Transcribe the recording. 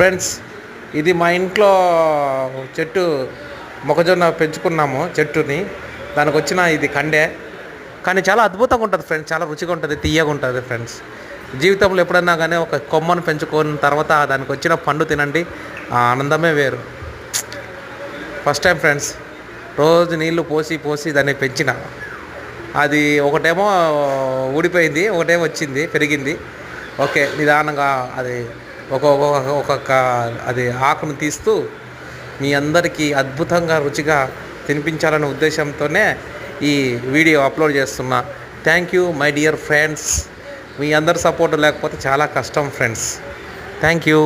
Friends ఇది మా ఇంట్లో చెట్టు మొక్కజొన్న పెంచుకున్నాము చెట్టుని. దానికి వచ్చిన ఇది కండే. కానీ చాలా అద్భుతంగా ఉంటుంది ఫ్రెండ్స్ చాలా రుచిగా ఉంటుంది తీయగా ఉంటుంది ఫ్రెండ్స్ జీవితంలో ఎప్పుడన్నా కానీ ఒక కొమ్మను పెంచుకున్న తర్వాత దానికి వచ్చిన పండు తినండి. ఆ ఆనందమే వేరు. ఫస్ట్ టైం ఫ్రెండ్స్ రోజు నీళ్ళు పోసి పోసి దాన్ని పెంచిన. అది ఒకటేమో ఊడిపోయింది ఒకటేమో వచ్చింది పెరిగింది. ఓకే నిదానంగా అది ఒక ఒక- ఒక్కొక్క అది ఆకును తీస్తూ మీ అందరికీ అద్భుతంగా రుచిగా తినిపించాలనే ఉద్దేశంతోనే ఈ వీడియో అప్లోడ్ చేస్తున్నా. Thank you my dear friends మీ అందరి సపోర్ట్ లేకపోతే చాలా కష్టం ఫ్రెండ్స్ థ్యాంక్ యూ